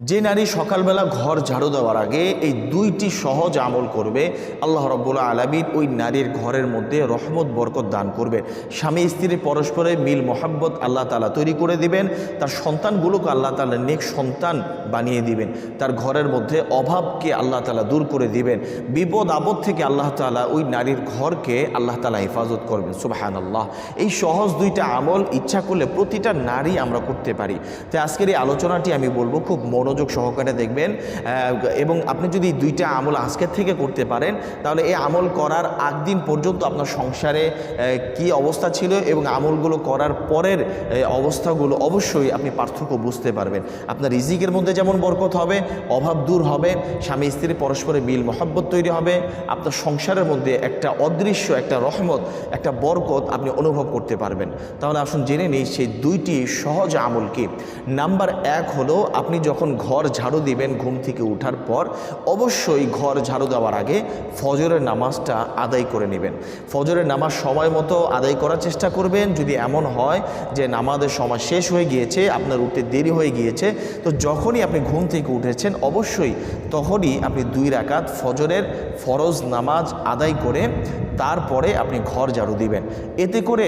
যে নারী সকালবেলা ঘর ঝাড়ু দেওয়ার আগে এই দুইটি সহজ আমল করবে, আল্লাহ রব্বুল্লা আলমিন ওই নারীর ঘরের মধ্যে রহমত, বরকত দান করবে। স্বামী স্ত্রীর পরস্পরে মিল, মোহাব্বত আল্লাহ তালা তৈরি করে দিবেন, তার সন্তানগুলোকে আল্লাহ তালা নেক সন্তান বানিয়ে দিবেন, তার ঘরের মধ্যে অভাবকে আল্লাহ তালা দূর করে দিবেন, বিপদ, আপদ থেকে আল্লাহ তালা ওই নারীর ঘরকে আল্লাহ তালা হেফাজত করবেন সুবাহান আল্লাহ এই সহজ দুইটা আমল ইচ্ছা করলে প্রতিটা নারী আমরা করতে পারি। তাই আজকের এই আলোচনাটি আমি বলব খুব মনোযোগ সহকারে দেখবেন এবং আপনি যদি দুইটা আমল আজকের থেকে করতে পারেন, তাহলে এই আমল করার আগ দিন পর্যন্ত আপনার সংসারে কি অবস্থা ছিল এবং আমলগুলো করার পরের অবস্থাগুলো অবশ্যই আপনি পার্থক্য বুঝতে পারবেন। আপনার রিজিকের মধ্যে যেমন বরকত হবে, অভাব দূর হবে, স্বামী স্ত্রী পরস্পরে মিল মহাব্বত তৈরি হবে, আপনার সংসারের মধ্যে একটা অদৃশ্য, একটা রহমত, একটা বরকত আপনি অনুভব করতে পারবেন। তাহলে আসুন জেনে নিই, সেই দুইটি সহজ আমল কি? নাম্বার এক হলো, আপনি যখন ঘর ঝাড়ু দিবেন ঘুম থেকে উঠার পর অবশ্যই ঘর ঝাড়ু দেওয়ার আগে ফজরের নামাজটা আদায় করে নেবেন। ফজরের নামাজ সময় মতো আদায় করার চেষ্টা করবেন। যদি এমন হয় যে নামাজের সময় শেষ হয়ে গিয়েছে, আপনার উঠতে দেরি হয়ে গিয়েছে, তো যখনই আপনি ঘুম থেকে উঠেছেন অবশ্যই তখনই আপনি দুই রাকাত ফজরের ফরজ নামাজ আদায় করে তারপরে আপনি ঘর ঝাড়ু দিবেন। এতে করে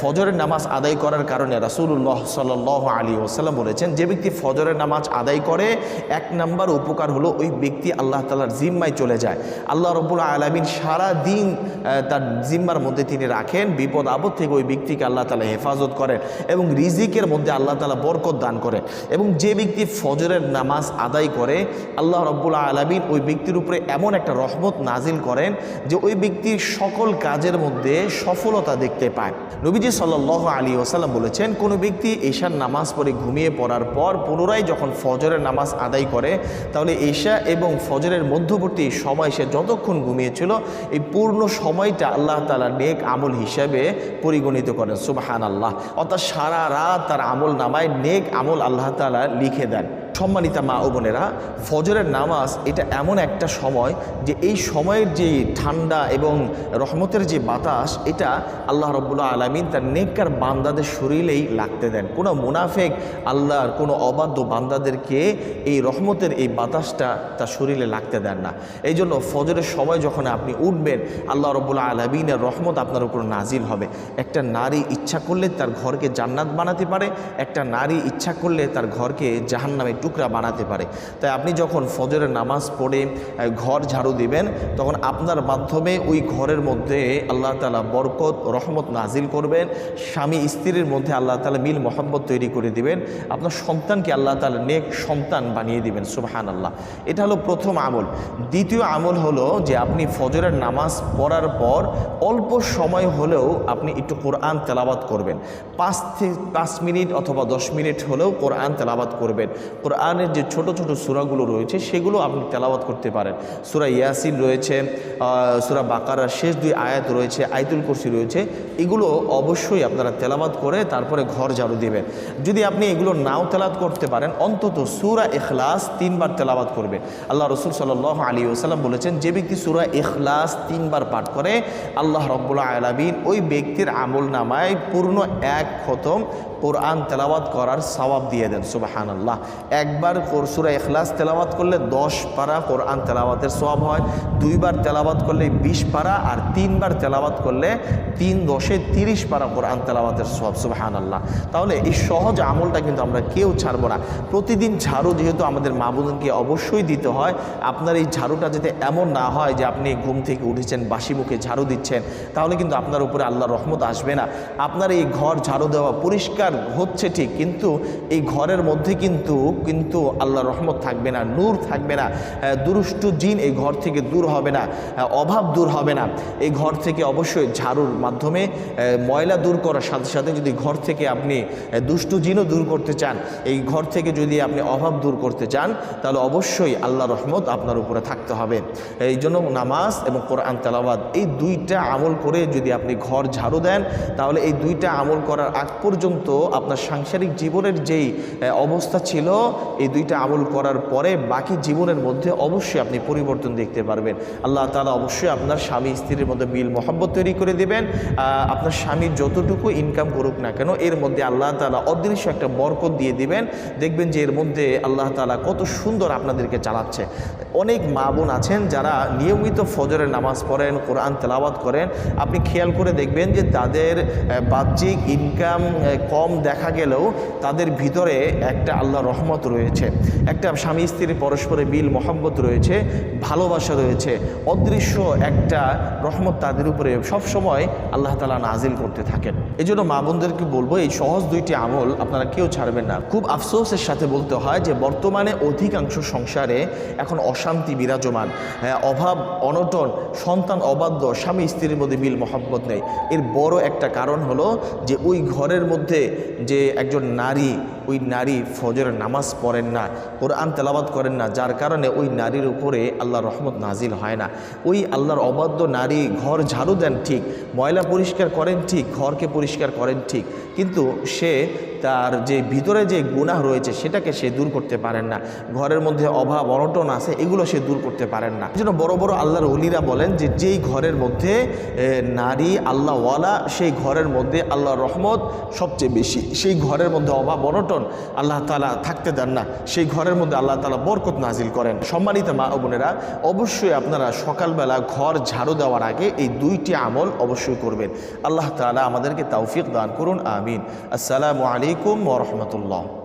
ফজরের নামাজ আদায় করার কারণে রাসূলুল্লাহ সাল্লাহ আলী ওসাল্লাম বলেছেন, যে ব্যক্তি ফজরের নামাজ আদায় করে, এক নাম্বার উপকার হলো ওই ব্যক্তি আল্লাহ তালার জিম্মায় চলে যায়। আল্লাহ রব্বুল আলমিন সারা দিন তার জিম্মার মধ্যে তিনি রাখেন, বিপদ আপদ থেকে ওই ব্যক্তিকে আল্লাহ তালা হেফাজত করেন এবং রিজিকের মধ্যে আল্লাহ তালা বরকত দান করে এবং যে ব্যক্তি ফজরের নামাজ আদায় করে, আল্লাহ রব্বুল আলমিন ওই ব্যক্তির উপরে এমন একটা রহমত নাজিল করেন যে ওই ব্যক্তির সকল কাজের মধ্যে সফলতা দেখতে পায়। নবীজি সাল্লাহ আলী ওসাল্লাম বলেছেন, কোনো ব্যক্তি এশার নামাজ পড়ে ঘুমিয়ে পড়ার পর পুনরায় যখন ফজরের নামাজ আদায় করে, তাহলে এশা এবং ফজরের মধ্যবর্তী সময় সে যতক্ষণ ঘুমিয়েছিল, এই পূর্ণ সময়টা আল্লাহ তালা নেক আমল হিসাবে পরিগণিত করেন। সুবাহান আল্লাহ অর্থাৎ সারা রাত তার আমল নামায় নেক আমল আল্লাহ তালা লিখে দেন। সম্মানিতা মা ও বোনেরা, ফজরের নামাজ এটা এমন একটা সময় যে এই সময়ের যে ঠান্ডা এবং রহমতের যে বাতাস, এটা আল্লাহ রব্বুল্লাহ আলমিন তার নেককার বান্দাদের শরীরেই লাগতে দেন। কোনো মুনাফেক আল্লাহর কোনো অবাধ্য বান্দাদেরকে এই রহমতের এই বাতাসটা তার শরীরে লাগতে দেন না। এই জন্য ফজরের সময় যখন আপনি উঠবেন, আল্লাহ রব্বুল্লাহ আলমিনের রহমত আপনার উপর নাজিল হবে। একটা নারী ইচ্ছা করলে তার ঘরকে জান্নাত বানাতে পারে, একটা নারী ইচ্ছা করলে তার ঘরকে জাহান্নামে টুকরা বানাতে পারে। তাই আপনি যখন ফজরের নামাজ পড়ে ঘর ঝাড়ু দিবেন, তখন আপনার মাধ্যমে ওই ঘরের মধ্যে আল্লাহ তালা বরকত, রহমত নাজিল করবেন। স্বামী স্ত্রীর মধ্যে আল্লাহ তালা মিল মোহাম্মত তৈরি করে দিবেন। আপনার সন্তানকে আল্লাহ তালা নেক সন্তান বানিয়ে দিবেন সুবাহান আল্লাহ এটা হলো প্রথম আমল। দ্বিতীয় আমল হলো যে আপনি ফজরের নামাজ পড়ার পর অল্প সময় হলেও আপনি একটু কোরআন তেলাবাত করবেন। পাঁচ থেকে পাঁচ মিনিট অথবা দশ মিনিট হলেও কোরআন তেলাবাত করবেন। কোরআনের যে ছোট ছোট সুরাগুলো রয়েছে, সেগুলো আপনি তেলাওয়াত করতে পারেন। সুরা ইয়াসিন রয়েছে সুরা বাকারার শেষ দুই আয়াত রয়েছে, আয়তুল কুরসি রয়েছে, এগুলো অবশ্যই আপনারা তেলাওয়াত করে তারপরে ঘর ঝাড়ু দেবেন। যদি আপনি এগুলো নাও তেলাওয়াত করতে পারেন, অন্তত সুরা এখলাস তিনবার তেলাওয়াত করবে। আল্লাহ রসুল সাল আলী ওসাল্লাম বলেছেন, যে ব্যক্তি সুরা এখলাস তিনবার পাঠ করে, আল্লাহ রব্বুল্লাহ আলামিন ওই ব্যক্তির আমল নামায় পূর্ণ এক খতম কোরআন তেলাওয়াত করার সওয়াব দিয়ে দেন। সুবাহান আল্লাহ একবার কোর- সূরা এখলাস তেলাওয়াত করলে দশ পারা কোরআন তেলাওয়াতের সব হয়, দুইবার তেলাওয়াত করলে বিশ পারা আর তিনবার তেলাওয়াত করলে তিন দশে তিরিশ পারা কোরআন তেলাওয়াতের সব সুবাহান আল্লাহ তাহলে এই সহজ আমলটা কিন্তু আমরা কেউ ছাড়বো না। প্রতিদিন ঝাড়ু যেহেতু আমাদের মা বোনকে অবশ্যই দিতে হয়, আপনার এই ঝাড়ুটা যাতে এমন না হয় যে আপনি ঘুম থেকে উঠেছেন, বাসি মুখে ঝাড়ু দিচ্ছেন, তাহলে কিন্তু আপনার উপরে আল্লাহর রহমত আসবে না। আপনার এই ঘর ঝাড়ু দেওয়া পরিষ্কার হচ্ছে ঠিক, কিন্তু এই ঘরের মধ্যে কিন্তু কিন্তু আল্লাহর রহমত থাকবে না, নূর থাকবে না দুরুষ্টু জিন এই ঘর থেকে দূর হবে না অভাব দূর হবে না। এই ঘর থেকে অবশ্যই ঝাড়ুর মাধ্যমে ময়লা দূর করার সাথে সাথে যদি ঘর থেকে আপনি দুষ্টু জিনও দূর করতে চান, এই ঘর থেকে যদি আপনি অভাব দূর করতে চান, তাহলে অবশ্যই আল্লাহ রহমত আপনার উপরে থাকতে হবে। এই জন্য নামাজ এবং কোরআন তালাবাদ এই দুইটা আমল করে যদি আপনি ঘর ঝাড়ু দেন, তাহলে এই দুইটা আমল করার আগ পর্যন্ত আপনার সাংসারিক জীবনের যেই অবস্থা ছিল এই দুইটা আমল করার পরে বাকি জীবনের মধ্যে অবশ্যই আপনি পরিবর্তন দেখতে পারবেন। আল্লাহ তালা অবশ্যই আপনার স্বামী স্ত্রীর মধ্যে মিল, মহাব্বত তৈরি করে দেবেন। আপনার স্বামী যতটুকু ইনকাম করুক না কেন, এর মধ্যে আল্লাহ তালা অদৃশ্য একটা বরকত দিয়ে দিবেন। দেখবেন যে এর মধ্যে আল্লাহ তালা কত সুন্দর আপনাদেরকে চালাচ্ছে। অনেক মা বোন আছেন যারা নিয়মিত ফজরের নামাজ পড়েন, কোরআন তেলাওয়াত করেন। আপনি খেয়াল করে দেখবেন যে তাদের বাহ্যিক ইনকাম কম দেখা গেলেও তাদের ভিতরে একটা আল্লাহ রহমত রয়েছে। একটা স্বামী স্ত্রীর পরস্পরে বিল মহব্বত রয়েছে ভালোবাসা রয়েছে। অদৃশ্য একটা রহমত তাদের উপরে সবসময় আল্লাহ তালা নাজিল করতে থাকেন। এই জন্য মা বোনদেরকে বলব এই সহজ দুইটি আমল আপনারা কেউ ছাড়বেন না। খুব আফসোসের সাথে বলতে হয় যে বর্তমানে অধিকাংশ সংসারে এখন অশান্তি বিরাজমান। হ্যাঁ, অভাব অনটন সন্তান অবাধ্য স্বামী স্ত্রীর মধ্যে মিল মহব্বত নেই। এর বড় একটা কারণ হলো যে ওই ঘরের মধ্যে যে একজন নারী ওই নারী ফজরের নামাজ পড়েন না, কোরআন তেলাবাদ করেন না, যার কারণে ওই নারীর উপরে আল্লাহর রহমত নাজিল হয় না। ওই আল্লাহর অবাধ্য নারী ঘর ঝাড়ু দেন ঠিক, ময়লা পরিষ্কার করেন ঠিক, ঘরকে পরিষ্কার করেন ঠিক, কিন্তু সে তার যে ভিতরে যে গুনাহ রয়েছে সেটাকে সে দূর করতে পারেন না। ঘরের মধ্যে অভাব, অনটন আছে, এগুলো সে দূর করতে পারেন না। জন্য বড় বড় আল্লাহর অলিরা বলেন যে, যেই ঘরের মধ্যে নারী আল্লাহওয়ালা, সেই ঘরের মধ্যে আল্লাহর রহমত সবচেয়ে বেশি। সেই ঘরের মধ্যে অভাব, অনটন আল্লাহ তালা থাকতে দেন না। সেই ঘরের মধ্যে আল্লাহ তালা বরকত নাজিল করেন। সম্মানিত মা বোনেরা, অবশ্যই আপনারা সকালবেলা ঘর ঝাড়ু দেওয়ার আগে এই দুইটি আমল অবশ্যই করবেন। আল্লাহ তালা আমাদেরকে তৌফিক দান করুন, আমিন। আসসালামু আলাইকুম ওরহমতুল্লাহ